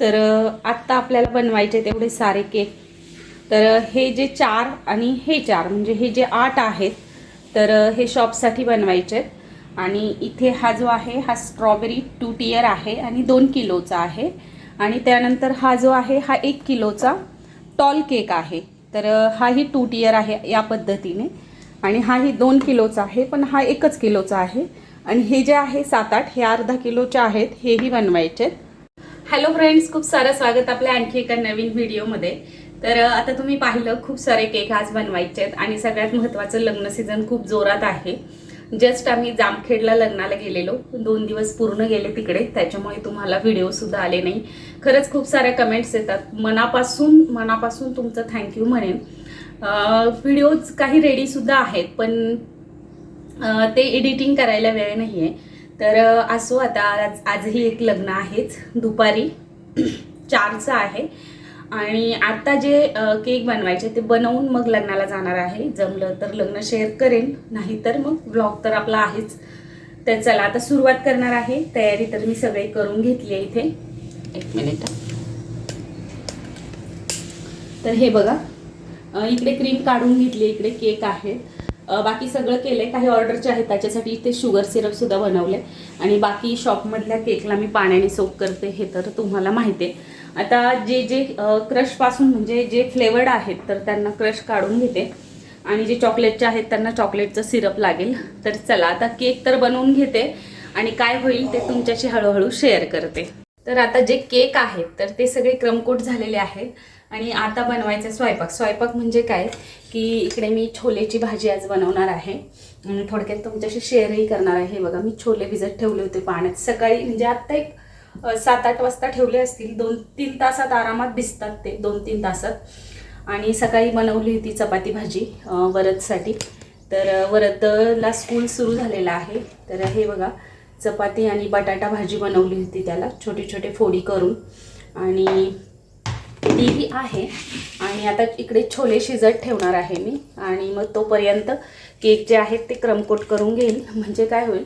तर आत्ता आपल्याला बनवायचे तेवढे सारे केक. तर हे जे चार आणि हे चार म्हणजे हे जे आठ आहेत तर हे शॉपसाठी बनवायचे आहेत. आणि इथे हा जो आहे हा स्ट्रॉबेरी टू टियर आहे आणि दोन किलोचा आहे. आणि त्यानंतर हा जो आहे हा एक किलोचा टॉल केक आहे. तर हाही टू टियर आहे या पद्धतीने. आणि हाही दोन किलोचा आहे पण हा एकच किलोचा आहे. आणि हे जे आहे सात आठ हे अर्धा किलोचे आहेत हेही बनवायचे आहेत. हॅलो फ्रेंड्स खूप सारं स्वागत आपल्या आणखी एका नवीन व्हिडिओमध्ये तर आता तुम्ही पाहिलं खूप सारे केक आज बनवायचे आहेत आणि सगळ्यात महत्त्वाचं लग्न सीझन खूप जोरात आहे. जस्ट आम्ही जामखेडला लग्नाला गेलेलो. दोन दिवस पूर्ण गेले तिकडे. त्याच्यामुळे तुम्हाला व्हिडिओसुद्धा आले नाही. खरंच खूप साऱ्या कमेंट्स येतात. मनापासून मनापासून तुमचं थँक्यू म्हणेन. व्हिडिओज काही रेडीसुद्धा आहेत पण ते एडिटिंग करायला वेळ नाही आहे तर असो आता आज आजही एक लग्न आहेच दुपारी चारचं आहे. आणि आता जे केक बनवायचे ते बनवून मग लग्नाला जाणार आहे. जमलं तर लग्न शेअर करेन नाहीतर मग ब्लॉग तर आपला आहेच. तर चला आता सुरुवात करणार आहे. तयारी तर मी सगळी करून घेतली आहे इथे. एक मिनिट. तर हे बघा. इकडे क्रीम काढून घेतली इकडे केक आहे बाकी सगळं केलंय. काही ऑर्डरचे आहेत त्याच्यासाठी ते शुगर सिरप सुद्धा बनवले आणि बाकी शॉपमधल्या केकला मी पाण्याने सोप करते हे तर तुम्हाला माहिती आहे. आता जे जे क्रशपासून म्हणजे जे फ्लेवर्ड आहेत तर त्यांना क्रश काढून घेते. आणि जे चॉकलेटचे आहेत त्यांना चॉकलेटचं सिरप लागेल. तर चला आता केक तर बनवून घेते. आणि काय होईल ते तुमच्याशी हळूहळू शेअर करते. तर आता जे केक आहेत तर ते सगळे क्रमकोट झालेले आहेत. आणि आता बनवायचं स्वयंपाक. स्वयंपाक म्हणजे काय? की इकडे मी छोलेची भाजी आज बनवणार आहे. आणि थोडक्यात तुमच्याशी शेअरही करणार आहे. हे बघा मी छोले भिजत ठेवले होते पाण्यात. सकाळी म्हणजे आत्ता एक सात आठ वाजता ठेवले असतील. दोन तीन तासात आरामात भिजतात ते दोन तीन तासात. आणि सकाळी बनवली होती चपाती भाजी वरदसाठी. तर वरदला स्कूल सुरू झालेलं आहे. तर हे बघा चपाती आणि बटाटा भाजी बनवली होती त्याला. छोटे छोटे फोडी करून. आणि तीही आहे. आणि आता इकडे छोले शिजत ठेवणार आहे मी. आणि मग तोपर्यंत केक जे आहेत ते क्रमकोट करून घेईल. म्हणजे काय होईल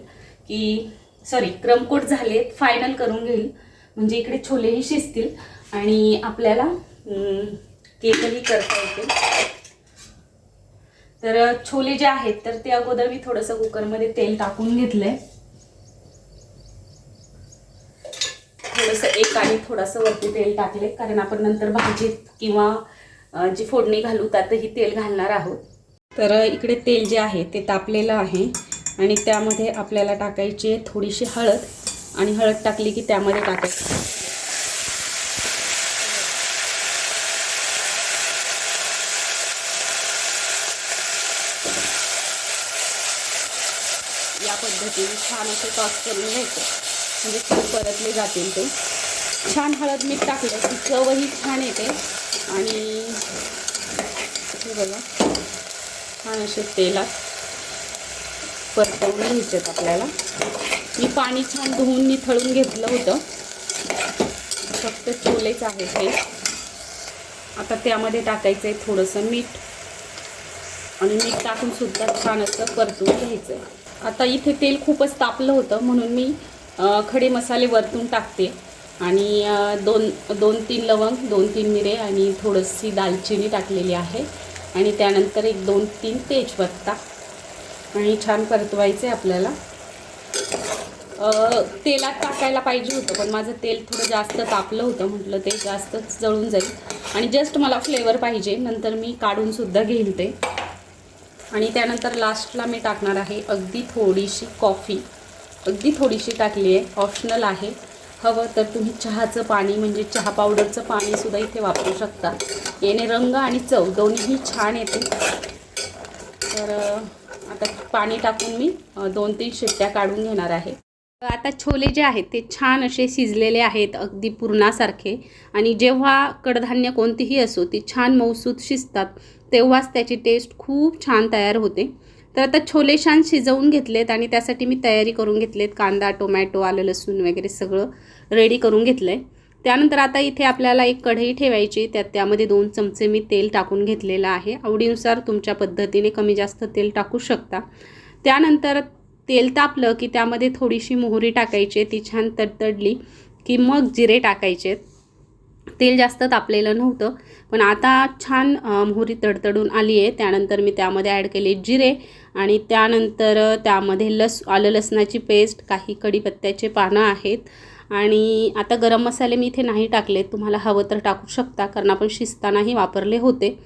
की सॉरी क्रमकोट झाले फायनल करून घेईल. म्हणजे इकडे छोलेही शिजतील. आणि आपल्याला केकही करता येतील. तर छोले जे आहेत तर ते अगोदर मी थोडंसं कुकरमध्ये तेल टाकून घेतलं आहे थोडंसं एक आणि थोडंसं वरती तेल टाकले कारण आपण नंतर भाजीत किंवा जी फोडणी घालू त्यातही तेल घालणार आहोत. तर इकडे तेल जे आहे ते तापलेलं आहे आणि त्यामध्ये आपल्याला टाकायची थोडीशी हळद आणि हळद टाकली की त्यामध्ये टाकायची. या पद्धतीने छान असे टॉस करून घ्यायचं. म्हणजे छान परतले जातील ते. छान हळद मीठ टाकलं की चवही छान येते. आणि हे बघा. छान असे तेलात परतवून घ्यायचे आहेत आपल्याला. मी पाणी छान धुवून निथळून घेतलं होतं. फक्त छोलेच आहे ते आता त्यामध्ये टाकायचं आहे थोडंसं मीठ. आणि मीठ टाकून सुद्धा छान असं परतून घ्यायचं आता इथे तेल खूपच तापलं होतं म्हणून मी खडे मसाले वरतून टाकते. आणि दोन दोन तीन लवंग दोन तीन मिरे आणि थोडीशी दालचिनी टाकलेली आहे. आणि त्यानंतर एक दोन तीन तेजपत्ता. आणि छान परतवायचे आपल्याला. तेलात टाकायला पाहिजे होतं पण माझं तेल थोडं जास्त तापलं होतं म्हटलं ते जास्तच जळून जाईल. आणि जस्ट मला फ्लेवर पाहिजे नंतर मी काढूनसुद्धा घेईन घेईल ते. आणि त्यानंतर लास्टला मी टाकणार आहे अगदी थोडीशी कॉफी अगदी थोडीशी टाकली आहे. ऑप्शनल आहे. हवं तर तुम्ही चहाचं पाणी म्हणजे चहा पावडरचं पाणीसुद्धा इथे वापरू शकता. याने रंग आणि चव दोन्हीही छान येते. तर आता पाणी टाकून मी दोन तीन शिट्ट्या काढून घेणार आहे. आता छोले जे आहेत ते छान असे शिजलेले आहेत अगदी पुरणासारखे. आणि जेव्हा कडधान्य कोणतीही असो ती छान मौसूद शिजतात तेव्हाच त्याची टेस्ट खूप छान तयार होते. तर आता छोले छान शिजवून घेतलेत आणि त्यासाठी मी तयारी करून घेतलेत कांदा टोमॅटो आलं लसूण वगैरे सगळं रेडी करून घेतलं आहे त्यानंतर आता इथे आपल्याला एक कढई ठेवायची त्यात त्यामध्ये दोन चमचे मी तेल टाकून घेतलेलं आहे. आवडीनुसार तुमच्या पद्धतीने कमी जास्त तेल टाकू शकता. त्यानंतर तेल तापलं की त्यामध्ये थोडीशी मोहरी टाकायची ती छान तडतडली की मग जिरे टाकायचे तेल जास्त तापलेलं नव्हतं. पण आता छान मोहरी तडतडून आली आहे. त्यानंतर मी त्यामध्ये ॲड केले जिरे आणि त्यानंतर त्यामध्ये लस आलं लसणाची पेस्ट काही कढीपत्त्याचे पानं आहेत. आणि आता गरम मसाले मी इथे नाही टाकले तुम्हाला हवं तर टाकू शकता कारण आपण शिजतानाही वापरले होते.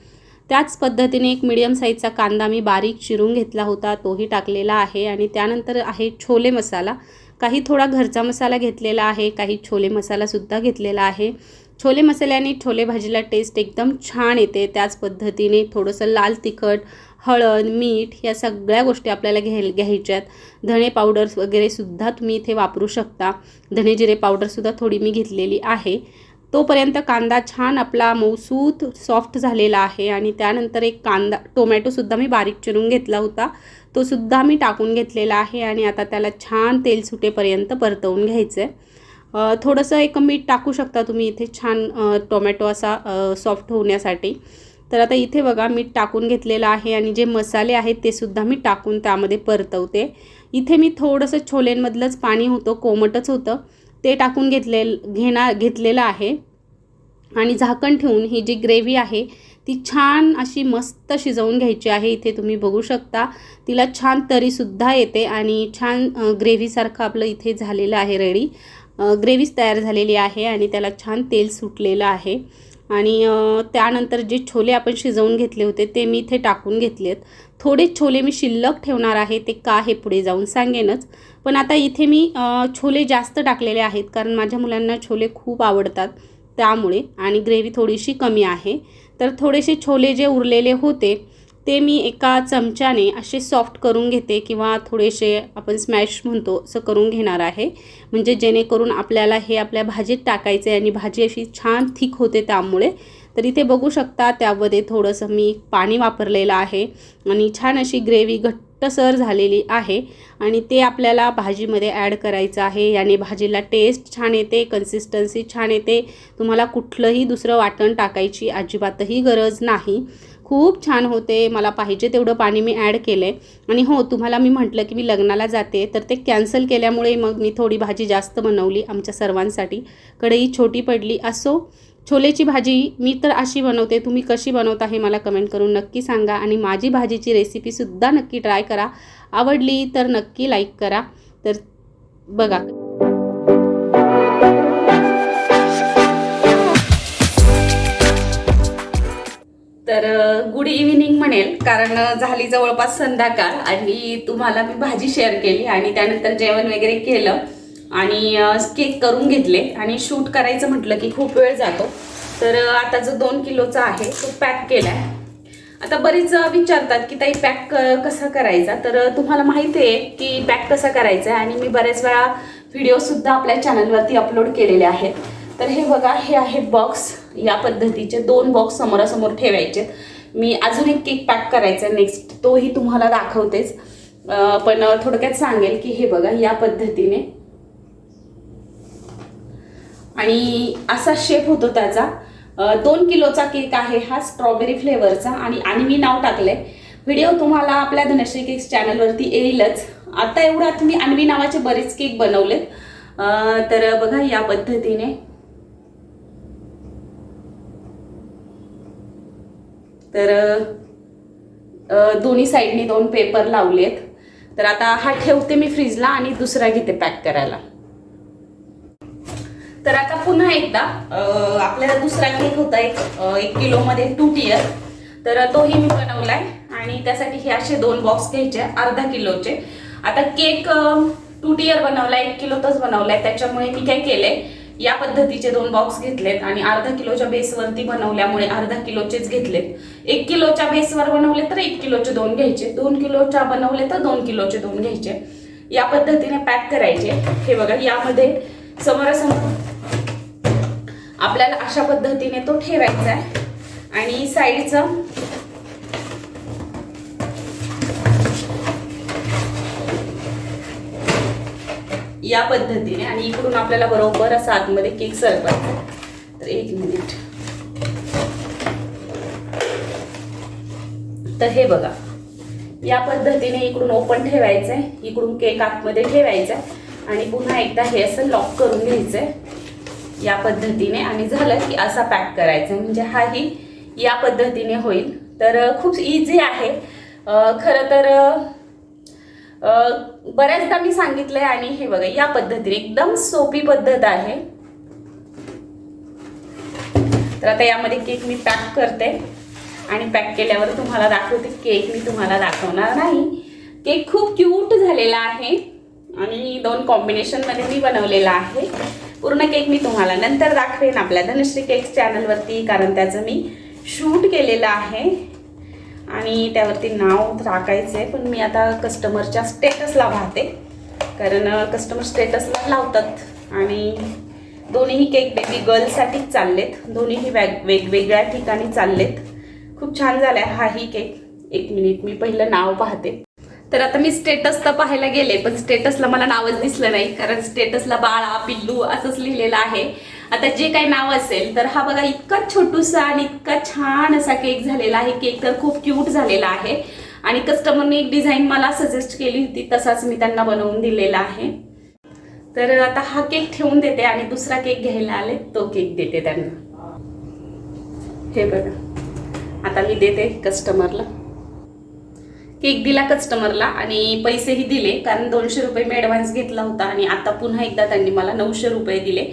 त्याच पद्धतीने एक मिडियम साईजचा कांदा मी बारीक चिरून घेतला होता. तोही टाकलेला आहे. आणि त्यानंतर आहे छोले मसाला. काही थोडा घरचा मसाला घेतलेला आहे. काही छोले मसालासुद्धा घेतलेला आहे. छोले मसाल्याने छोले भाजीला टेस्ट एकदम छान येते. त्याच पद्धतीने थोडंसं लाल तिखट हळद मीठ या सगळ्या गोष्टी आपल्याला घ्याय घ्यायच्यात. धणे पावडर्स वगैरेसुद्धा तुम्ही इथे वापरू शकता. धणे जिरे पावडरसुद्धा थोडी मी घेतलेली आहे. तोपर्यंत कांदा छान आपला मऊसूत सॉफ्ट झालेला आहे आणि त्यानंतर एक कांदा टोमॅटोसुद्धा मी बारीक चिरून घेतला होता. तो सुद्धा मी टाकून घेतलेला आहे आणि आता त्याला छान तेल सुटेपर्यंत परतवून घ्यायचं आहे थोडंसं एक मीठ टाकू शकता तुम्ही इथे छान टोमॅटो असा सॉफ्ट होण्यासाठी. तर आता इथे बघा मीठ टाकून घेतलेलं आहे आणि जे मसाले आहेत ते सुद्धा मी टाकून त्यामध्ये परतवते. इथे मी थोडंसं छोलेंमधलंच पाणी होतं कोमटच होतं. ते टाकून घेतले घेणार घेतलेलं आहे. आणि झाकण ठेवून ही जी ग्रेव्ही आहे ती छान अशी मस्त शिजवून घ्यायची आहे. इथे तुम्ही बघू शकता तिला छान तरीसुद्धा येते आणि छान ग्रेव्हीसारखं आपलं इथे झालेलं आहे रेडी. ग्रेव्हीज तयार झालेली आहे आणि त्याला छान तेल सुटलेलं आहे. आणि त्यानंतर जे छोले आपण शिजवून घेतले होते ते मी इथे टाकून घेतलेत. थोडे छोले मी शिल्लक ठेवणार आहे ते का हे पुढे जाऊन सांगेनच. पण आता इथे मी छोले जास्त टाकलेले आहेत कारण माझ्या मुलांना छोले खूप आवडतात त्यामुळे. आणि ग्रेव्ही थोडीशी कमी आहे. तर थोडेसे छोले जे उरलेले होते ते मी एका चमच्याने असे सॉफ्ट करून घेते किंवा थोडेसे आपण स्मॅश म्हणतो असं करून घेणार आहे. म्हणजे जेणेकरून आपल्याला हे आपल्या भाजीत टाकायचे आणि भाजी अशी छान थिक होते त्यामुळे. तर इथे बघू शकता त्यामध्ये थोडंसं मी पाणी वापरलेलं आहे आणि छान अशी ग्रेव्ही घट्टसर झालेली आहे आणि ते आपल्याला भाजीमध्ये ॲड करायचं आहे. याने भाजीला टेस्ट छान येते कन्सिस्टन्सी छान येते. तुम्हाला कुठलंही दुसरं वाटण टाकायची अजिबातही गरज नाही. खूप छान होते मला पाहिजे तेवढं पाणी मी ॲड केलं आहे आणि हो तुम्हाला मी म्हटलं की मी लग्नाला जाते तर ते कॅन्सल केल्यामुळे मग मी थोडी भाजी जास्त बनवली आमच्या सर्वांसाठी. कढई छोटी पडली असो. छोलेची भाजी मी तर अशी बनवते तुम्ही कशी बनवता हे मला कमेंट करून नक्की सांगा. आणि माझी भाजीची रेसिपीसुद्धा नक्की ट्राय करा. आवडली तर नक्की लाईक करा. तर बघा. म्हणेल कारण झाली जवळपास संध्याकाळ आणि तुम्हाला मी भाजी शेअर केली आणि त्यानंतर जेवण वगैरे केलं आणि केक करून घेतले आणि शूट करायचं म्हटलं की खूप वेळ जातो. तर आता जो दोन किलोचा आहे तो पॅक केला आहे आता बरीच विचारतात की ताई पॅक कसा करायचा? तर तुम्हाला माहिती आहे की पॅक कसा करायचा आहे आणि मी बऱ्याच वेळा व्हिडिओसुद्धा आपल्या चॅनलवरती अपलोड केलेले आहेत. तर हे बघा हे आहे बॉक्स. या पद्धतीचे दोन बॉक्स समोरासमोर ठेवायचे. मी अजून एक केक पॅक करायचा नेक्स्ट तोही तुम्हाला दाखवतेच. पण थोडक्यात सांगेल की हे बघा या पद्धतीने. आणि असा शेप होतो त्याचा. दोन किलोचा केक आहे हा स्ट्रॉबेरी फ्लेवरचा आणि आणि मी नाव आहे व्हिडिओ तुम्हाला आपल्या धनश्री केक्स चॅनलवरती येईलच. आता एवढ्यात मी अन्वी नावाचे बरेच केक बनवलेत. तर बघा या पद्धतीने. तर दोन्ही साईडने दोन पेपर लावलेत. तर आता हा ठेवते मी फ्रीजला आणि दुसरा घेते पॅक करायला. तर आता पुन्हा एकदा आपल्याला दुसरा केक होता एक एक किलोमध्ये टू टियर तर तोही मी बनवलाय आणि त्यासाठी हे असे दोन बॉक्स घ्यायचे अर्धा किलोचे. आता केक टू टियर बनवलाय एक किलोतच बनवलाय त्याच्यामुळे मी काय केलंय या पद्धतीचे दोन बॉक्स घेतलेत आणि अर्धा किलोच्या बेसवरती बनवल्यामुळे अर्धा किलोचेच घेतलेत. एक किलोच्या बेसवर बनवले तर एक किलोचे दोन घ्यायचे. दोन किलोच्या बनवले तर दोन किलोचे दोन घ्यायचे. या पद्धतीने पॅक करायचे. हे बघा यामध्ये समोरासमोर आपल्याला अशा पद्धतीने तो ठेवायचा आहे. आणि साईडचं या पद्धतीने आणि इकडून आपल्याला बरोबर असं आतमध्ये केक सरकवायचा तर एक मिनिट तर हे बघा. या पद्धतीने इकडून ओपन ठेवायचं आहे इकडून केक आतमध्ये ठेवायचा आणि पुन्हा एकदा हे असं लॉक करून घ्यायचंय या पद्धतीने. आणि झालं की असा पॅक करायचा म्हणजे हाही या पद्धतीने होईल. तर खूप इझी आहे. खरं तर बऱ्याचदा मी सांगितलंय आणि हे बघा या पद्धतीने एकदम सोपी पद्धत आहे. तर आता यामध्ये केक मी पॅक करते. आणि पॅक केल्यावर तुम्हाला दाखवते केक मी तुम्हाला दाखवणार नाही. केक खूप क्यूट झालेला आहे आणि दोन कॉम्बिनेशनमध्ये मी बनवलेला आहे. पूर्ण केक मी तुम्हाला नंतर दाखवेन आपल्या धनश्री केक्स चॅनलवरती कारण त्याचं मी शूट केलेलं आहे. आणि त्यावरती नाव राखायचं आहे पण मी आता कस्टमरच्या स्टेटसला पाहते कारण कस्टमर स्टेटसला लावतात. आणि दोन्हीही केक बेबी गर्लसाठीच चाललेत. दोन्हीही वेग वेगवेगळ्या ठिकाणी चाललेत. खूप छान झालाय हाही केक एक मिनिट मी पहिलं नाव पाहते. तर आता मी स्टेटस तर पाहायला गेले पण स्टेटसला मला नावच दिसलं नाही. कारण स्टेटसला बाळा पिल्लू असंच लिहिलेलं आहे. आता जे काही नाव असेल तर हा बघा इतका छोटूसा आणि इतका छान असा केक झालेला आहे. केक तर खूप क्यूट झालेला आहे. आणि कस्टमरने एक डिझाईन मला सजेस्ट केली होती तसाच मी त्यांना बनवून दिलेला आहे. तर आता हा केक ठेवून देते आणि दुसरा केक घ्यायला आले तो केक देते त्यांना. हे बघा. आता मी देते कस्टमरला केक दिला कस्टमरला आणि पैसेही दिले कारण दोनशे रुपये मी ॲडव्हान्स घेतला होता आणि आता पुन्हा एकदा त्यांनी मला नऊशे रुपये दिले.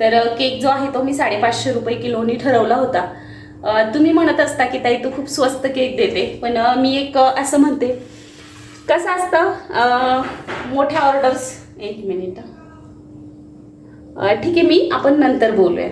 तर केक जो आहे तो मी साडेपाचशे रुपये किलोनी ठरवला होता. तुम्ही म्हणत असता की ताई तू खूप स्वस्त केक देते पण मी एक असं म्हणते. कसं असतं? मोठ्या ऑर्डर्स एक मिनिट. ठीक आहे मी आपण नंतर बोलूया.